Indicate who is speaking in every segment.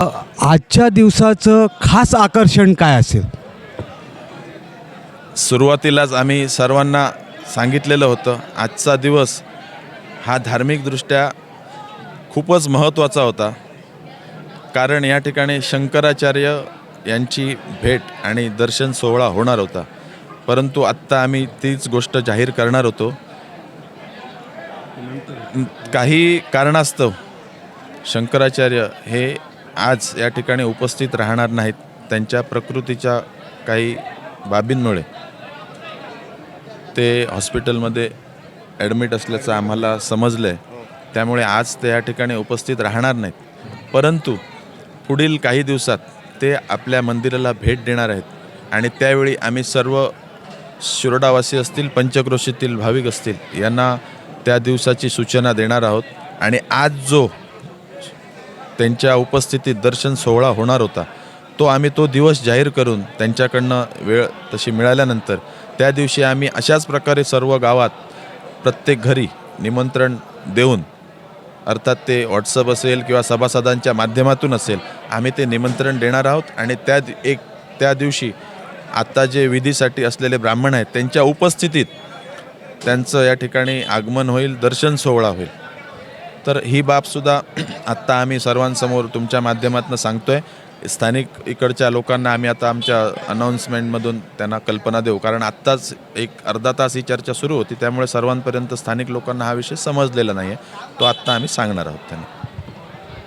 Speaker 1: आजच्या दिवसाचं खास आकर्षण काय असेल?
Speaker 2: सुरुवातीलाच आम्ही सर्वांना सांगितलेलं होतं आजचा दिवस हा धार्मिकदृष्ट्या खूपच महत्त्वाचा होता. कारण या ठिकाणी शंकराचार्य यांची भेट आणि दर्शन सोहळा होणार होता. परंतु आत्ता आम्ही तीच गोष्ट जाहीर करणार होतो. काही कारणास्तव शंकराचार्य हे आज या ठिकाणी उपस्थित राहणार नाहीत त्यांच्या प्रकृतीच्या काही बाबींमुळे. ते हॉस्पिटलमध्ये ॲडमिट असल्याचं आम्हाला समजलं आहे त्यामुळे आज ते या ठिकाणी उपस्थित राहणार नाहीत. परंतु पुढील काही दिवसात ते आपल्या मंदिराला भेट देणार आहेत आणि त्यावेळी आम्ही सर्व शिरोडावासी असतील पंचक्रोशीतील भाविक असतील यांना त्या दिवसाची सूचना देणार आहोत. आणि आज जो त्यांच्या उपस्थितीत दर्शन सोहळा होणार होता. तो आम्ही तो दिवस जाहीर करून त्यांच्याकडनं वेळ तशी मिळाल्यानंतर त्या दिवशी आम्ही अशाच प्रकारे सर्व गावात प्रत्येक घरी निमंत्रण देऊन अर्थात ते व्हॉट्सअप असेल किंवा सभासदांच्या माध्यमातून असेल आम्ही ते निमंत्रण देणार आहोत आणि त्या एक त्या दिवशी आत्ता जे विधीसाठी असलेले ब्राह्मण आहेत त्यांच्या उपस्थितीत त्यांचं या ठिकाणी आगमन होईल दर्शन सोहळा होईल. तर ही बाबसुद्धा आत्ता आम्ही सर्वांसमोर तुमच्या माध्यमातून सांगतो आहे स्थानिक इकडच्या लोकांना आम्ही आता आमच्या अनाऊन्समेंटमधून त्यांना कल्पना देऊ. कारण आत्ताच एक अर्धा तास ही चर्चा सुरू होती त्यामुळे सर्वांपर्यंत स्थानिक लोकांना हा विषय समजलेला नाही आहे तो आत्ता आम्ही सांगणार आहोत त्यांना.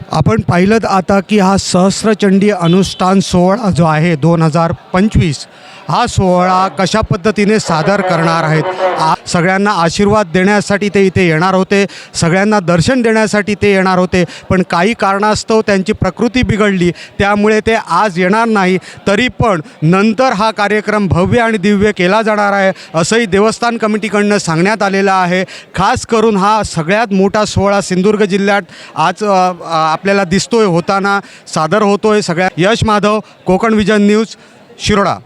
Speaker 1: आपण पाहिलं आता की हा सहस्रचंडी अनुष्ठान सोहळा जो आहे दोन हजार पंचवीस हा सोहळा कशा पद्धतीने सादर करणार आहेत? आ सगळ्यांना आशीर्वाद देण्यासाठी ते इथे येणार होते सगळ्यांना दर्शन देण्यासाठी ते येणार होते पण काही कारणास्तव त्यांची प्रकृती बिघडली त्यामुळे ते आज येणार नाही तरी पण नंतर हा कार्यक्रम भव्य आणि दिव्य केला जाणार आहे असंही देवस्थान कमिटीकडनं सांगण्यात आलेलं आहे. खास करून हा सगळ्यात मोठा सोहळा सिंधुदुर्ग जिल्ह्यात आज आपल्याला दिसतोय होताना सादर होतोय सगळ्या. Yash Madhav Kokan vision news Shiroda.